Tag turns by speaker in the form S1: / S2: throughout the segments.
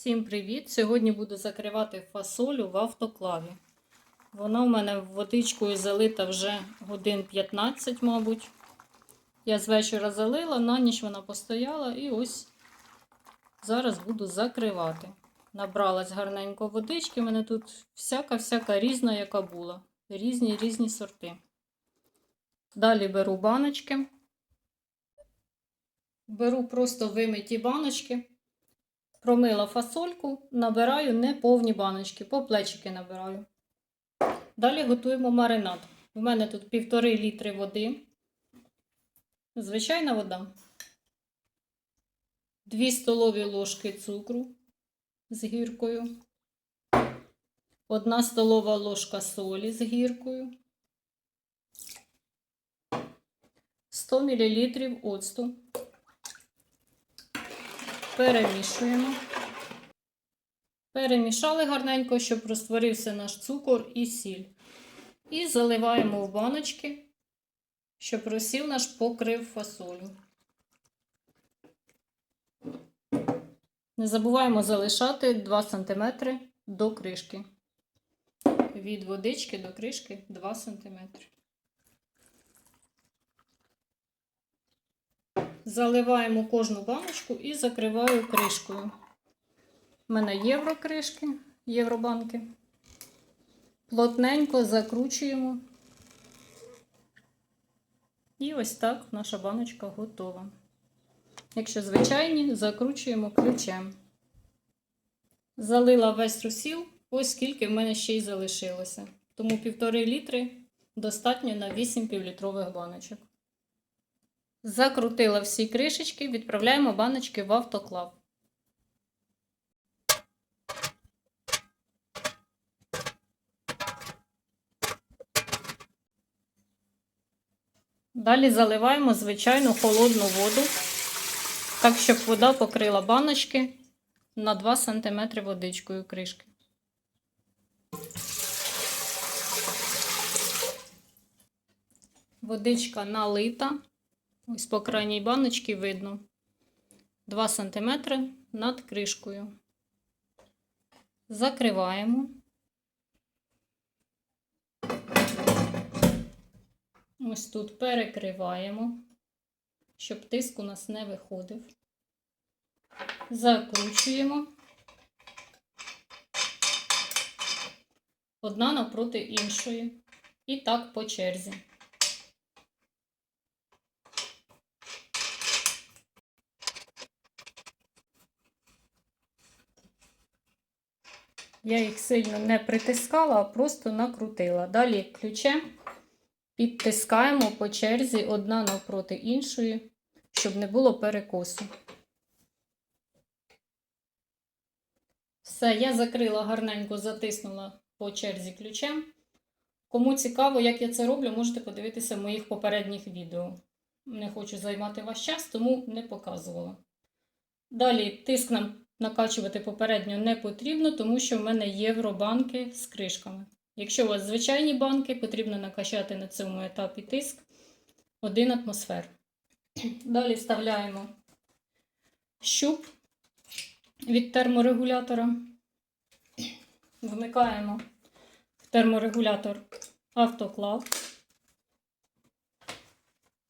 S1: Всім привіт! Сьогодні буду закривати фасолю в автоклаві. Вона в мене водичкою залита вже годин 15, мабуть. Я з вечора залила, на ніч вона постояла і ось зараз буду закривати. Набралась гарненько водички. У мене тут всяка-всяка різна, яка була. Різні різні сорти. Далі беру баночки. Беру просто вимиті баночки. Промила фасольку, набираю не повні баночки, по плечики набираю. Далі готуємо маринад. У мене тут півтори літри води. Звичайна вода. 2 столові ложки цукру з гіркою. 1 столова ложка солі з гіркою. 100 мл оцту. Перемішуємо. Перемішали гарненько, щоб розтворився наш цукор і сіль. І заливаємо в баночки, щоб розсіл наш покрив фасолю. Не забуваємо залишати 2 см до кришки. Від водички до кришки 2 см. Заливаємо кожну баночку і закриваю кришкою. У мене єврокришки, євробанки. Плотненько закручуємо. І ось так наша баночка готова. Якщо звичайні, закручуємо ключем. Залила весь розсіл, ось скільки в мене ще й залишилося. Тому півтори літри достатньо на 8 півлітрових баночок. Закрутила всі кришечки, відправляємо баночки в автоклав. Далі заливаємо звичайну холодну воду, так, щоб вода покрила баночки на 2 см водичкою кришки. Водичка налита. Ось по крайній баночці видно 2 см над кришкою. Закриваємо. Ось тут перекриваємо, щоб тиск у нас не виходив. Закручуємо одна навпроти іншої. І так по черзі. Я їх сильно не притискала, а просто накрутила. Далі ключем підтискаємо по черзі одна навпроти іншої, щоб не було перекосу. Все, я закрила гарненько, затиснула по черзі ключем. Кому цікаво, як я це роблю, можете подивитися в моїх попередніх відео. Не хочу займати ваш час, тому не показувала. Далі тиск нам накачувати попередньо не потрібно, тому що в мене євробанки з кришками. Якщо у вас звичайні банки, потрібно накачати на цьому етапі тиск 1 атмосфер. Далі вставляємо щуп від терморегулятора, вмикаємо в терморегулятор автоклав.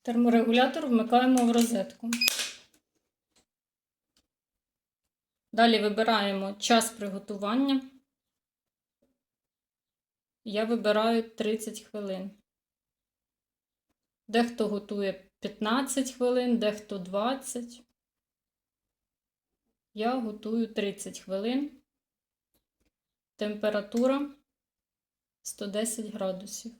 S1: Терморегулятор вмикаємо в розетку. Далі вибираємо час приготування. Я вибираю 30 хвилин. Дехто готує 15 хвилин, дехто 20. Я готую 30 хвилин. Температура 110 градусів.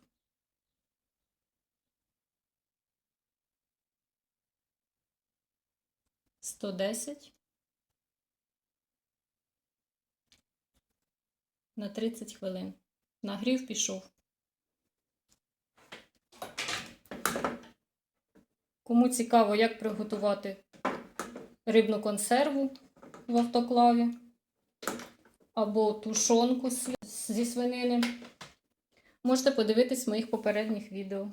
S1: Сто десять на 30 хвилин. Нагрів пішов. Кому цікаво, як приготувати рибну консерву в автоклаві або тушонку зі свинини, можете подивитись моїх попередніх відео.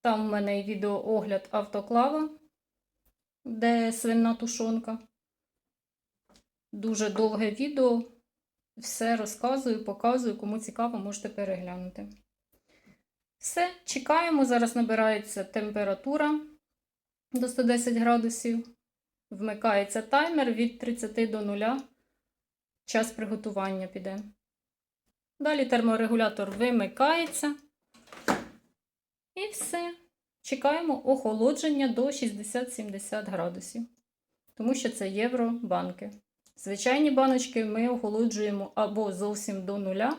S1: Там в мене і відеоогляд автоклава, де свинна тушонка. дуже довге відео. Все розказую, показую, кому цікаво, можете переглянути. Все, чекаємо. Зараз набирається температура до 110 градусів. Вмикається таймер від 30 до 0. Час приготування піде. Далі терморегулятор вимикається. І все. Чекаємо охолодження до 60-70 градусів. Тому що це євробанки. Звичайні баночки ми охолоджуємо або зовсім до нуля,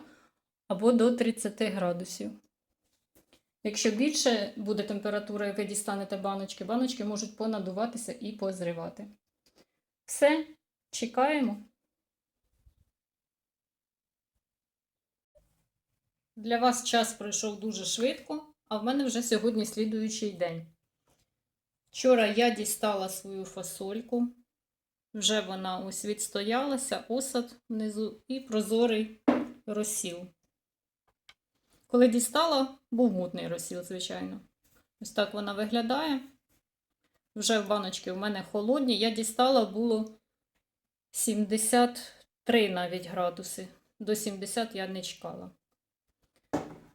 S1: або до 30 градусів. Якщо більше буде температура, ви дістанете баночки, баночки можуть понадуватися і позривати. Все, чекаємо. Для вас час пройшов дуже швидко, а в мене вже сьогодні слідуючий день. Вчора я дістала свою фасольку. Вже вона ось відстоялася, осад внизу і прозорий розсіл. Коли дістала, був мутний розсіл, звичайно. Ось так вона виглядає. Вже в баночки в мене холодні. Я дістала було 73 навіть градуси. До 70 я не чекала.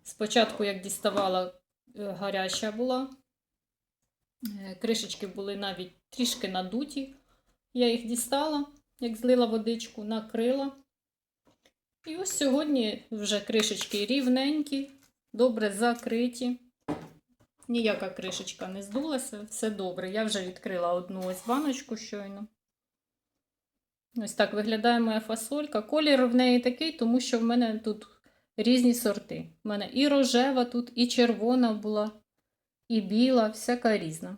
S1: Спочатку, як діставала, е, гаряча була. Е, Кришечки були навіть трішки надуті. Я їх дістала, як злила водичку, накрила. І ось сьогодні вже кришечки рівненькі, добре закриті. Ніяка кришечка не здулася, все добре. Я вже відкрила одну ось баночку щойно. Ось так виглядає моя фасолька. Колір в неї такий, тому що в мене тут різні сорти. У мене і рожева тут, і червона була, і біла, всяка різна.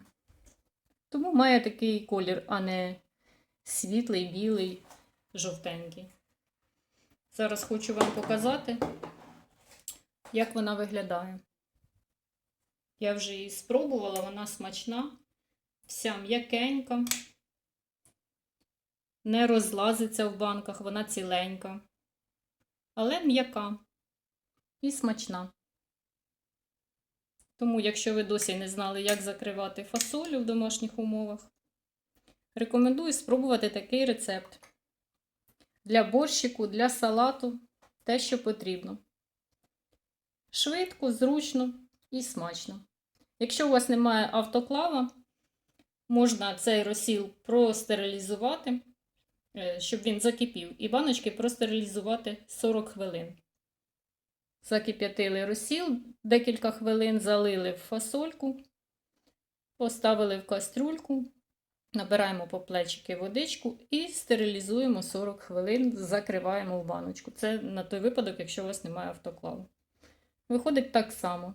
S1: Тому має такий колір, а не світлий, білий, жовтенький. Зараз хочу вам показати, як вона виглядає. Я вже її спробувала, вона смачна, вся м'якенька, не розлазиться в банках, вона ціленька, але м'яка і смачна. Тому, якщо ви досі не знали, як закривати фасолю в домашніх умовах, рекомендую спробувати такий рецепт. Для борщику, для салату те, що потрібно. Швидко, зручно і смачно. Якщо у вас немає автоклава, можна цей розсіл простерилізувати, е, щоб він закипів, і баночки простерилізувати 40 хвилин. Закип'ятили розсіл, декілька хвилин залили в фасольку, поставили в кастрюльку, набираємо по плечики водичку і стерилізуємо 40 хвилин, закриваємо в баночку. Це на той випадок, якщо у вас немає автоклаву. Виходить так само.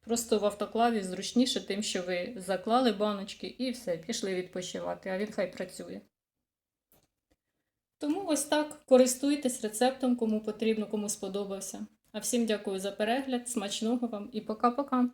S1: Просто в автоклаві зручніше тим, що ви заклали баночки і все, пішли відпочивати, а він хай працює. Тому ось так користуйтесь рецептом, кому потрібно, кому сподобався. А всім дякую за перегляд, смачного вам і пока-пока!